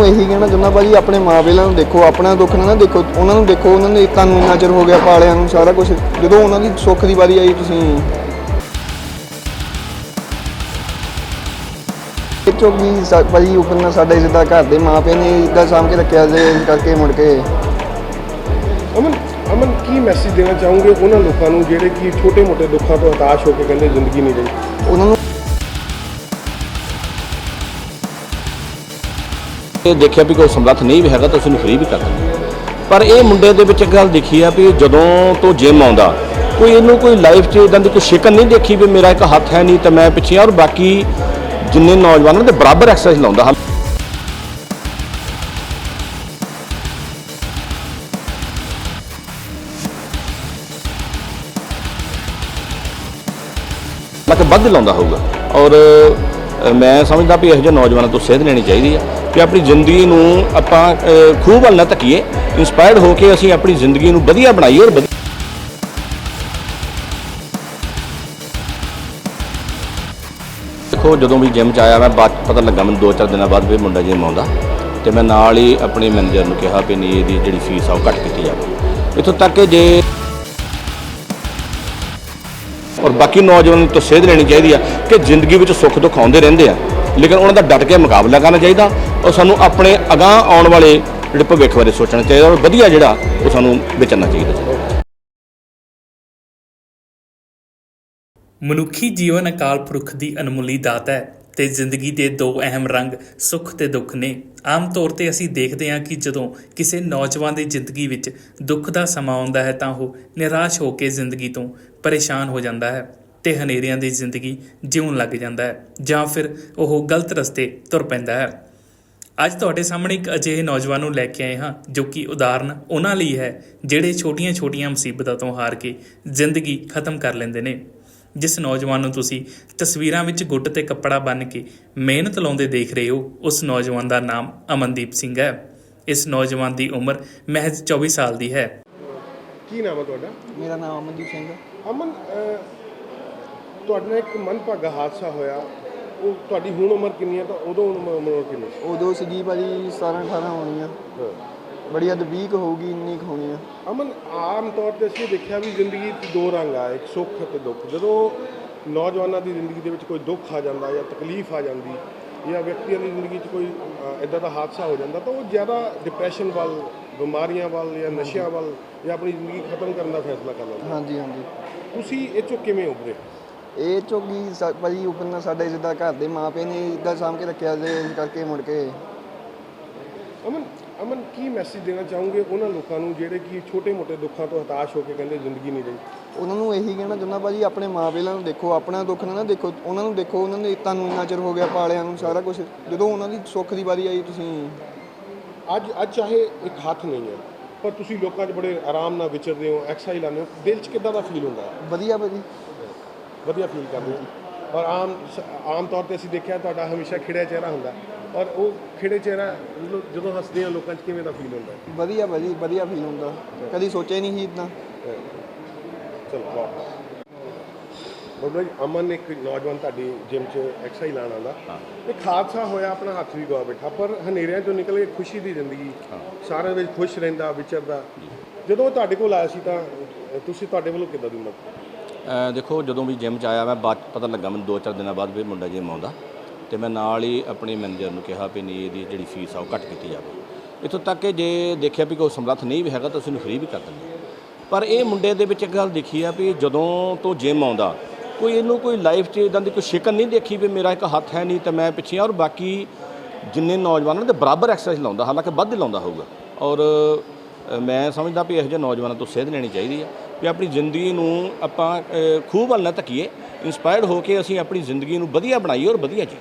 ਨੂੰ ਇਹੀ ਕਹਿਣਾ ਚਾਹੁੰਦਾ ਭਾਜੀ ਆਪਣੇ ਮਾਪਿਆਂ ਨੂੰ ਦੇਖੋ ਆਪਣਾ ਦੁੱਖ ਨਾ ਦੇਖੋ ਉਹਨਾਂ ਨੂੰ ਦੇਖੋ ਉਹਨਾਂ ਨੇ ਤੁਹਾਨੂੰ ਇੰਨਾ ਚਿਰ ਹੋ ਗਿਆ ਪਾਲਿਆਂ ਨੂੰ ਸਾਰਾ ਕੁਝ ਜਦੋਂ ਉਹਨਾਂ ਦੀ ਸੁੱਖ ਦੀ ਵਾਰੀ ਆਈ ਤੁਸੀਂ ਸਾ- ਭਾਜੀ ਉੱਪਰ ਨਾ ਸਾਡੇ ਜਿੱਦਾਂ ਘਰ ਦੇ ਮਾਪਿਆਂ ਨੇ ਇਦਾਂ ਸਾਂਭ ਕੇ ਰੱਖਿਆ ਜੇ ਕਰਕੇ ਮੁੜ ਕੇ। ਅਮਨ ਅਮਨ ਕੀ ਮੈਸੇਜ ਦੇਣਾ ਚਾਹੋਗੇ ਉਹਨਾਂ ਲੋਕਾਂ ਨੂੰ ਜਿਹੜੇ ਕਿ ਛੋਟੇ-ਮੋਟੇ ਦੁੱਖਾਂ ਤੋਂ ਹਤਾਸ਼ ਹੋ ਕੇ ਕਹਿੰਦੇ ਜ਼ਿੰਦਗੀ ਨਹੀਂ ਰਹੀ? ਉਹਨਾਂ ਨੂੰ ਇਹ ਦੇਖਿਆ ਵੀ ਕੋਈ ਸਮਰੱਥ ਨਹੀਂ ਵੀ ਹੈਗਾ ਤਾਂ ਉਸ ਨੂੰ ਫ੍ਰੀ ਵੀ ਕਰ ਦਿੰਦੇ। ਪਰ ਇਹ ਮੁੰਡੇ ਦੇ ਵਿੱਚ ਇੱਕ ਗੱਲ ਦੇਖੀ ਆ ਵੀ ਜਦੋਂ ਤੋਂ ਜਿਮ ਆਉਂਦਾ, ਕੋਈ ਇਹਨੂੰ ਕੋਈ ਲਾਈਫ 'ਚ ਇਦਾਂ ਦੀ ਕੋਈ ਸ਼ਿਕਨ ਨਹੀਂ ਦੇਖੀ ਵੀ ਮੇਰਾ ਇੱਕ ਹੱਥ ਹੈ ਨਹੀਂ ਤਾਂ ਮੈਂ ਪਿੱਛੇ ਆ ਔਰ ਬਾਕੀ ਜਿੰਨੇ ਨੌਜਵਾਨਾਂ ਦੇ ਬਰਾਬਰ ਐਕਸਰਸਾਈਜ਼ ਲਾਉਂਦਾ ਹਾਂ। ਮੈਂ ਕਿ ਵੱਧ ਲਾਉਂਦਾ ਹੋਊਗਾ। ਔਰ ਮੈਂ ਸਮਝਦਾ ਵੀ ਇਹੋ ਜਿਹੇ ਨੌਜਵਾਨਾਂ ਤੋਂ ਸੇਧ ਲੈਣੀ ਚਾਹੀਦੀ ਆ। ਕਿ ਆਪਣੀ ਜ਼ਿੰਦਗੀ ਨੂੰ ਆਪਾਂ ਅ, ਖੂਹ ਵੱਲ ਨਾ ਧੱਕੀਏ। ਇਨਸਪਾਇਰਡ ਹੋ ਕੇ ਅਸੀਂ ਆਪਣੀ ਜ਼ਿੰਦਗੀ ਨੂੰ ਵਧੀਆ ਬਣਾਈਏ ਔਰ ਵਧੀਆ ਦੇਖੋ ਜਦੋਂ ਵੀ ਜਿਮ 'ਚ ਆਇਆ ਮੈਂ ਬਾਅਦ ਪਤਾ ਲੱਗਾ ਮੈਨੂੰ ਦੋ ਚਾਰ ਦਿਨਾਂ ਬਾਅਦ ਵੀ ਮੁੰਡਾ ਜਿਮ ਆਉਂਦਾ। ਤੇ ਮੈਂ ਨਾਲ ਹੀ ਆਪਣੇ ਮੈਨੇਜਰ ਨੂੰ ਕਿਹਾ ਵੀ ਨਹੀਂ ਇਹਦੀ ਜਿਹੜੀ ਫੀਸ ਆ ਉਹ ਘੱਟ ਕੀਤੀ ਜਾਵੇ। ਇੱਥੋਂ ਤੱਕ ਕਿ ਜੇ ਔਰ ਬਾਕੀ ਨੌਜਵਾਨਾਂ ਨੂੰ ਤਾਂ ਸੇਧ ਲੈਣੀ ਚਾਹੀਦੀ ਆ ਕਿ ਜ਼ਿੰਦਗੀ ਵਿੱਚ ਸੁੱਖ ਦੁੱਖ ਆਉਂਦੇ ਰਹਿੰਦੇ ਆ। ਲੇਕਿਨ ਉਹਨਾਂ ਦਾ ਡਟ ਕੇ ਮੁਕਾਬਲਾ ਕਰਨਾ ਚਾਹੀਦਾ। ਔਰ ਸਾਨੂੰ ਆਪਣੇ ਅਗਾਂਹ ਆਉਣ ਵਾਲੇ ਜਿਹੜੇ ਭਵਿੱਖ ਬਾਰੇ ਸੋਚਣਾ ਚਾਹੀਦਾ ਔਰ ਵਧੀਆ ਜਿਹੜਾ ਉਹ ਸਾਨੂੰ ਵਿਚਰਨਾ ਚਾਹੀਦਾ। ਮਨੁੱਖੀ ਜੀਵਨ ਅਕਾਲ ਪੁਰਖ ਦੀ ਅਨਮੁੱਲੀ ਦਾਤ ਹੈ ਤੇ ਜ਼ਿੰਦਗੀ ਦੇ ਦੋ ਅਹਿਮ ਰੰਗ ਸੁੱਖ ਤੇ ਦੁੱਖ ਨੇ। ਆਮ ਤੌਰ ਤੇ ਅਸੀਂ ਦੇਖਦੇ ਹਾਂ ਕਿ ਜਦੋਂ ਕਿਸੇ ਨੌਜਵਾਨ ਦੀ ਜ਼ਿੰਦਗੀ ਵਿੱਚ ਦੁੱਖ ਦਾ ਸਮਾਂ ਆਉਂਦਾ ਹੈ ਤਾਂ ਉਹ ਨਿਰਾਸ਼ ਹੋ ਕੇ ਜ਼ਿੰਦਗੀ ਤੋਂ ਪਰੇਸ਼ਾਨ ਹੋ ਜਾਂਦਾ ਹੈ। ਤੇ ਹਨੇਰਿਆਂ ਦੀ ਜ਼ਿੰਦਗੀ ਜਿਉਣ ਲੱਗ ਜਾਂਦਾ ਹੈ ਜਾਂ ਫਿਰ ਉਹ ਗਲਤ ਰਸਤੇ ਤੁਰ ਪੈਂਦਾ ਹੈ। ਅੱਜ ਤੁਹਾਡੇ ਸਾਹਮਣੇ ਇੱਕ ਅਜਿਹੇ ਨੌਜਵਾਨ ਨੂੰ ਲੈ ਕੇ ਆਏ ਹਾਂ ਜੋ ਕਿ ਉਦਾਹਰਨ ਉਹਨਾਂ ਲਈ ਹੈ ਜਿਹੜੇ ਛੋਟੀਆਂ-ਛੋਟੀਆਂ ਮੁਸੀਬਤਾਂ ਤੋਂ ਹਾਰ ਕੇ ਜ਼ਿੰਦਗੀ ਖਤਮ ਕਰ ਲੈਂਦੇ ਨੇ। ਜਿਸ ਨੌਜਵਾਨ ਨੂੰ ਤੁਸੀਂ ਤਸਵੀਰਾਂ ਵਿੱਚ ਗੁੱਟ ਤੇ ਕੱਪੜਾ ਬੰਨ੍ਹ ਕੇ ਮਿਹਨਤ ਲਾਉਂਦੇ ਦੇਖ ਰਹੇ ਹੋ ਉਸ ਨੌਜਵਾਨ ਦਾ ਨਾਮ ਅਮਨਦੀਪ ਸਿੰਘ ਹੈ। ਇਸ ਨੌਜਵਾਨ ਦੀ ਉਮਰ ਮਹਿਜ਼ 24 ਸਾਲ ਦੀ ਹੈ। ਕੀ ਨਾਮ ਹੈ ਤੁਹਾਡਾ? ਮੇਰਾ ਨਾਮ ਅਮਨਦੀਪ ਸਿੰਘ ਹੈ। ਅਮਨ ਅਹ, ਤੁਹਾਡੇ ਨਾਲ ਇੱਕ ਮਨਭਾਗਾ ਹਾਦਸਾ ਹੋਇਆ। ਉਹ ਤੁਹਾਡੀ ਹੁਣ ਉਮਰ ਕਿੰਨੀ ਹੈ? ਤਾਂ ਉਦੋਂ ਉਮਰ ਉਮਰ ਕਿੰਨੀ ਸੀ? ਉਦੋਂ ਸੀਗੀ ਭਾਜੀ 17 18 ਹੋਣੀ ਆ ਬੜੀ ਹੱਦ 20 ਕੁ ਹੋਊਗੀ ਇੰਨੀ ਕੁ ਹੋਣੀ ਆ। ਅਮਨ ਆਮ ਤੌਰ ਤੇ ਅਸੀਂ ਦੇਖਿਆ ਵੀ ਜ਼ਿੰਦਗੀ 'ਚ ਦੋ ਰੰਗ ਆ ਇੱਕ ਸੁੱਖ ਅਤੇ ਦੁੱਖ। ਜਦੋਂ ਨੌਜਵਾਨਾਂ ਦੀ ਜ਼ਿੰਦਗੀ ਦੇ ਵਿੱਚ ਕੋਈ ਦੁੱਖ ਆ ਜਾਂਦਾ ਜਾਂ ਤਕਲੀਫ ਆ ਜਾਂਦੀ ਜਾਂ ਵਿਅਕਤੀਆਂ ਦੀ ਜ਼ਿੰਦਗੀ 'ਚ ਕੋਈ ਇਦਾਂ ਦਾ ਹਾਦਸਾ ਹੋ ਜਾਂਦਾ ਤਾਂ ਉਹ ਜ਼ਿਆਦਾ ਡਿਪਰੈਸ਼ਨ ਵੱਲ ਬਿਮਾਰੀਆਂ ਵੱਲ ਜਾਂ ਨਸ਼ਿਆਂ ਵੱਲ ਜਾਂ ਆਪਣੀ ਜ਼ਿੰਦਗੀ ਖਤਮ ਕਰਨ ਦਾ ਫੈਸਲਾ ਕਰ ਲੈਂਦੇ। ਹਾਂਜੀ ਹਾਂਜੀ। ਤੁਸੀਂ ਇਹ ਚੋਂ ਕਿਵੇਂ ਉਭਰੇ? ਇਹ ਚੋਂ ਕੀ ਸਾ- ਭਾਜੀ ਉੱਪਰ ਨਾ ਸਾਡੇ ਜਿੱਦਾਂ ਘਰ ਦੇ ਮਾਪਿਆਂ ਨੇ ਇਦਾਂ ਸਾਂਭ ਕੇ ਰੱਖਿਆ ਜੇ ਇਸ ਕਰਕੇ ਮੁੜ ਕੇ। ਅਮਨ ਅਮਨ ਕੀ ਮੈਸੇਜ ਦੇਣਾ ਚਾਹੋਗੇ ਉਹਨਾਂ ਲੋਕਾਂ ਨੂੰ ਜਿਹੜੇ ਕਿ ਛੋਟੇ-ਮੋਟੇ ਦੁੱਖਾਂ ਤੋਂ ਹਤਾਸ਼ ਹੋ ਕੇ ਕਹਿੰਦੇ ਜ਼ਿੰਦਗੀ ਨਹੀਂ ਰਹੀ? ਉਹਨਾਂ ਨੂੰ ਇਹੀ ਕਹਿਣਾ ਚਾਹੁੰਦਾ ਭਾਜੀ ਆਪਣੇ ਮਾਪਿਆਂ ਨੂੰ ਦੇਖੋ ਆਪਣਾ ਦੁੱਖ ਨਾ ਨਾ ਦੇਖੋ ਉਹਨਾਂ ਨੂੰ ਦੇਖੋ ਉਹਨਾਂ ਨੇ ਤੁਹਾਨੂੰ ਇੰਨਾ ਚਿਰ ਹੋ ਗਿਆ ਪਾਲਿਆਂ ਨੂੰ ਸਾਰਾ ਕੁਝ ਜਦੋਂ ਉਹਨਾਂ ਦੀ ਸੁੱਖ ਦੀ ਵਾਰੀ ਆਈ ਤੁਸੀਂ। ਅੱਜ ਅੱਜ ਚਾਹੇ ਇੱਕ ਹੱਥ ਨਹੀਂ ਹੈ ਪਰ ਤੁਸੀਂ ਲੋਕਾਂ 'ਚ ਬੜੇ ਆਰਾਮ ਨਾਲ ਵਿਚਰਦੇ ਹੋ ਐਕਸਰਸਾਈਜ਼ ਲਾਉਂਦੇ ਹੋ ਦਿਲ 'ਚ ਕਿੱਦਾਂ ਦਾ ਫੀਲ ਹੁੰਦਾ? ਹੈ ਵਧੀਆ ਭਾਜੀ। ਵਧੀਆ ਫੀਲ ਕਰਦੇ ਹੋ। ਔਰ ਆਮ ਆਮ ਤੌਰ ਤੇ ਅਸੀਂ ਦੇਖਿਆ ਤੁਹਾਡਾ ਹਮੇਸ਼ਾ ਖਿੜਿਆ ਚਿਹਰਾ ਹੁੰਦਾ। ਔਰ ਉਹ ਖਿੜੇ ਚਿਹਰਾ ਜਦੋਂ- ਜਦੋਂ ਹੱਸਦੇ ਆ ਲੋਕਾਂ 'ਚ ਕਿਵੇਂ ਦਾ ਫੀਲ ਹੁੰਦਾ? ਹੈ ਵਧੀਆ ਭਾਜੀ ਵਧੀਆ ਫੀਲ ਹੁੰਦਾ। ਕਦੀ ਸੋਚਿਆ ਹੀ ਨਹੀਂ ਸੀ ਇਦਾਂ ਚਲੋ ਵਾਹ। ਬਾਬਾ ਜੀ ਅਮਨ ਇੱਕ ਨੌਜਵਾਨ ਤੁਹਾਡੀ ਜਿਮ 'ਚ ਐਕਸਰਸਾਈਜ਼ ਲਾਣ ਆਉਂਦਾ। ਇੱਕ ਹਾਦਸਾ ਹੋਇਆ ਆਪਣਾ ਹੱਥ ਵੀ ਗਵਾ ਬੈਠਾ ਪਰ ਹਨੇਰਿਆਂ 'ਚੋਂ ਨਿਕਲ ਕੇ ਖੁਸ਼ੀ ਦੀ ਜ਼ਿੰਦਗੀ। ਸਾਰਿਆਂ ਵਿੱਚ ਖੁਸ਼ ਰਹਿੰਦਾ ਵਿਚਰਦਾ। ਜਦੋਂ ਉਹ ਤੁਹਾਡੇ ਕੋਲ ਆਇਆ ਸੀ ਤਾਂ ਤੁਸੀਂ ਤੁਹਾਡੇ ਵੱਲੋਂ ਕਿੱਦਾਂ ਦੀ ਮਦਦ ਦੇਖੋ, ਜਦੋਂ ਵੀ ਜਿਮ 'ਚ ਆਇਆ ਮੈਂ ਬਾਅਦ 'ਚ ਪਤਾ ਲੱਗਾ, ਮੈਨੂੰ ਦੋ ਚਾਰ ਦਿਨਾਂ ਬਾਅਦ ਵੀ ਮੁੰਡਾ ਜਿਮ ਆਉਂਦਾ। ਤੇ ਮੈਂ ਨਾਲ ਹੀ ਆਪਣੇ ਮੈਨੇਜਰ ਨੂੰ ਕਿਹਾ ਵੀ ਨਹੀਂ, ਇਹਦੀ ਜਿਹੜੀ ਫੀਸ ਆ ਉਹ ਘੱਟ ਕੀਤੀ ਜਾਵੇ। ਇੱਥੋਂ ਤੱਕ ਕਿ ਜੇ ਦੇਖਿਆ ਵੀ ਕੋਈ ਸਮਰੱਥ ਨਹੀਂ ਵੀ ਹੈਗਾ, ਤਾਂ ਅਸੀਂ ਉਹਨੂੰ ਫ੍ਰੀ ਵੀ ਕਰ ਦਿੰਦੇ ਪਰ ਇਹ ਮੁੰਡੇ ਦੇ ਵਿੱਚ ਇੱਕ ਗੱਲ ਦੇਖੀ ਆ ਵੀ ਜਦੋਂ ਤੋਂ ਜਿਮ ਆਉਂਦਾ, ਕੋਈ ਇਹਨੂੰ ਕੋਈ ਲਾਈਫ 'ਚ ਇਦਾਂ ਦੀ ਕੋਈ ਸ਼ਿਕਨ ਨਹੀਂ ਦੇਖੀ ਵੀ ਮੇਰਾ ਇੱਕ ਹੱਥ ਹੈ ਨਹੀਂ ਤਾਂ ਮੈਂ ਪਿੱਛੇ ਆ ਔਰ ਬਾਕੀ ਜਿੰਨੇ ਨੌਜਵਾਨਾਂ ਦੇ ਬਰਾਬਰ ਐਕਸਰਸਾਈਜ਼ ਲਾਉਂਦਾ, ਹਾਲਾਂਕਿ ਵੱਧ ਲਾਉਂਦਾ ਹੋਊਗਾ। ਔਰ ਮੈਂ ਸਮਝਦਾ ਵੀ ਇਹੋ ਜਿਹੇ ਨੌਜਵਾਨਾਂ ਤੋਂ ਸੇਧ ਲੈਣੀ ਚਾਹੀਦੀ ਹੈ ਵੀ ਆਪਣੀ ਜ਼ਿੰਦਗੀ ਨੂੰ ਆਪਾਂ ਖੂਹ ਵੱਲ ਨਾ ਧੱਕੀਏ। ਇਨਸਪਾਇਰਡ ਹੋ ਕੇ ਅਸੀਂ ਆਪਣੀ ਜ਼ਿੰਦਗੀ ਨੂੰ ਵਧੀਆ ਬਣਾਈਏ ਔਰ ਵਧੀਆ ਜੀਏ।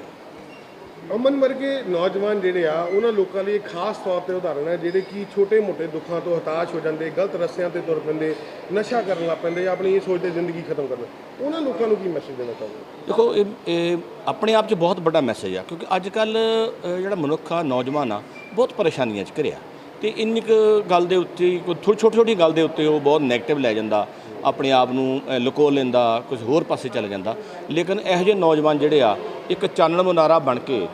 ਅਮਨ ਵਰਗੇ ਨੌਜਵਾਨ ਜਿਹੜੇ ਆ ਉਹਨਾਂ ਲੋਕਾਂ ਲਈ ਖਾਸ ਤੌਰ ਤੇ ਉਦਾਹਰਣ ਹੈ ਜਿਹੜੇ ਕਿ ਛੋਟੇ-ਮੋਟੇ ਦੁੱਖਾਂ ਤੋਂ ਹਤਾਸ਼ ਹੋ ਜਾਂਦੇ ਗਲਤ ਰਸਤਿਆਂ ਤੇ ਤੁਰ ਪੈਂਦੇ ਨਸ਼ਾ ਕਰਨ ਲੱਗ ਪੈਂਦੇ ਜਾਂ ਆਪਣੀ ਇਹ ਸੋਚਦੇ ਜ਼ਿੰਦਗੀ ਖਤਮ ਕਰਨਾ। ਉਹਨਾਂ ਲੋਕਾਂ ਨੂੰ ਕੀ ਮੈਸੇਜ ਦੇਣਾ ਚਾਹੁੰਦੇ ਦੇਖੋ ਇਹ ਇਹ ਆਪਣੇ ਆਪ 'ਚ ਬਹੁਤ ਵੱਡਾ ਮੈਸੇਜ ਆ ਕਿਉਂਕਿ ਅੱਜ ਕੱਲ ਜਿਹੜਾ ਮਨੁੱਖ ਆ ਨੌਜਵਾਨ ਆ ਬਹੁਤ ਪਰੇਸ਼ਾਨੀਆਂ 'ਚ ਘਿਰਿਆ। ਤੇ ਇੰਨੀ ਕੁ ਗੱਲ ਦੇ ਉੱਤੇ ਕੋਈ ਥੋੜੀ ਛੋਟੀ ਛੋਟੀ ਗੱਲ ਦੇ ਉੱਤੇ ਉਹ ਬਹੁਤ ਨੈਗੇਟਿਵ ਲੈ ਜਾਂਦਾ, ਆਪਣੇ ਆਪ ਨੂੰ ਲੁਕੋ ਲੈਂਦਾ ਕੁਝ ਹੋਰ ਪਾਸੇ ਚਲੇ ਜਾਂਦਾ। ਲੇਕਿਨ ਇਹੋ ਜਿਹੇ ਨੌਜਵਾਨ ਜਿਹੜੇ ਆ, ਇੱਕ ਚਾਨਣ ਮੁਨਾਰਾ ਬਣ ਕੇ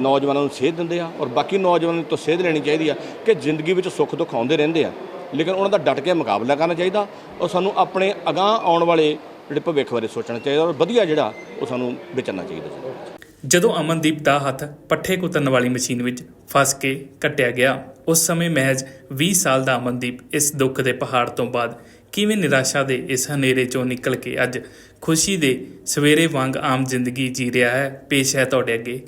ਨੌਜਵਾਨਾਂ ਨੂੰ ਸੇਧ ਦਿੰਦੇ ਆ ਔਰ ਬਾਕੀ ਨੌਜਵਾਨਾਂ ਨੂੰ ਤੋਂ ਸੇਧ ਲੈਣੀ ਚਾਹੀਦੀ ਆ ਕਿ ਜ਼ਿੰਦਗੀ ਵਿੱਚ ਸੁੱਖ ਦੁੱਖ ਆਉਂਦੇ ਰਹਿੰਦੇ ਆ। ਲੇਕਿਨ ਉਹਨਾਂ ਦਾ ਡਟ ਕੇ ਮੁਕਾਬਲਾ ਕਰਨਾ ਚਾਹੀਦਾ ਔਰ ਸਾਨੂੰ ਆਪਣੇ ਅਗਾਂਹ ਆਉਣ ਵਾਲੇ ਜਿਹੜੇ ਭਵਿੱਖ ਬਾਰੇ ਸੋਚਣਾ ਚਾਹੀਦਾ ਔਰ ਵਧੀਆ ਜਿਹੜਾ ਉਹ ਸਾਨੂੰ ਵਿਚਰਨਾ ਚਾਹੀਦਾ। ਜਦੋਂ ਅਮਨਦੀਪ ਦਾ ਹੱਥ ਪੱਠੇ ਕੁਤਰਨ ਵਾਲੀ ਮਸ਼ੀਨ ਵਿੱਚ ਫਸ ਕੇ ਕੱਟਿਆ ਗਿਆ, ਉਸ ਸਮੇਂ ਮਹਿਜ 20 ਸਾਲ ਦਾ ਅਮਨਦੀਪ ਇਸ ਦੁੱਖ ਦੇ ਪਹਾੜ ਤੋਂ ਬਾਅਦ ਕਿਵੇਂ ਨਿਰਾਸ਼ਾ ਦੇ ਇਸ ਹਨੇਰੇ ਚੋਂ ਨਿਕਲ ਕੇ ਅੱਜ ਖੁਸ਼ੀ ਦੇ ਸਵੇਰੇ ਵਾਂਗ ਆਮ ਜ਼ਿੰਦਗੀ ਜੀ ਰਿਹਾ ਹੈ, ਪੇਸ਼ ਹੈ ਤੁਹਾਡੇ ਅੱਗੇ।